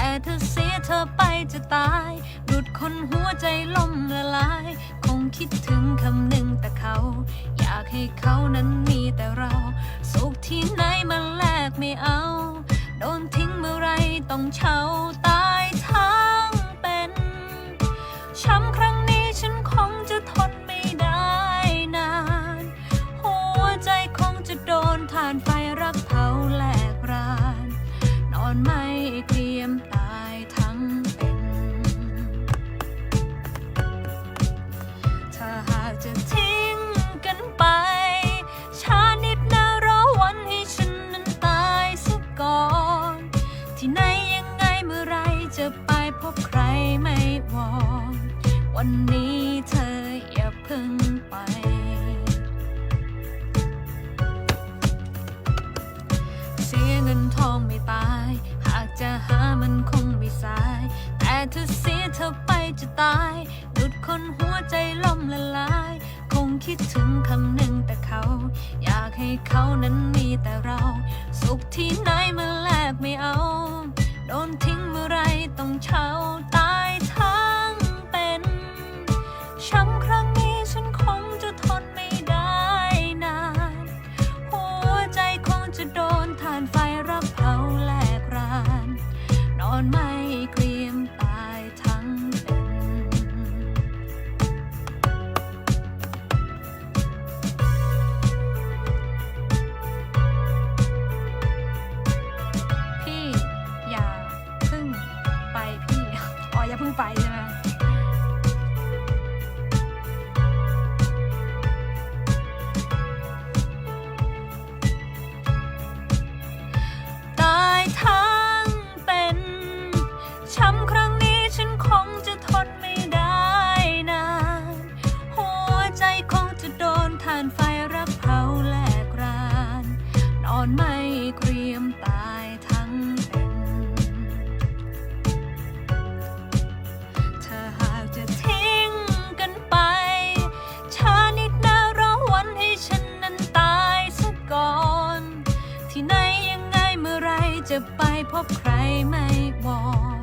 แต่เธอเสียเธอไปจะตายหลุดคนหัวใจล่มละลาย คงคิดถึงคำหนึ่งแต่เขา อยากให้เขานั้นมีแต่เราสุขที่ไหนมันแลกไม่เอา โดนทิ้งเมื่อไรต้องเช่าตา จะไปพบใครไม่วอนวันนี้เธออย่าเพิ่งไป เสียเงินทองไม่ตาย หากจะหามันคงไม่สาย แต่ถ้าเสียเธอไปจะตายดุดคนหัวใจล่มละลาย คงคิดถึงคำหนึ่งแต่เขา อยากให้เขานั้นมีแต่เรา สุขที่ไหนมันแลกไม่เอา เช่า ช้ำครั้งนี้ฉันคงจะทนไม่ได้นาน หัวใจคงจะโดนทานไฟรักเผาแหลกราน นอนไม่เกรียมตายทั้งเป็นถ้าหากจะทิ้งกันไปชานิดนะรอวันให้ฉันนั้นตายซะก่อน ที่ไหนยังไงเมื่อไรจะไปพบใครไม่บอก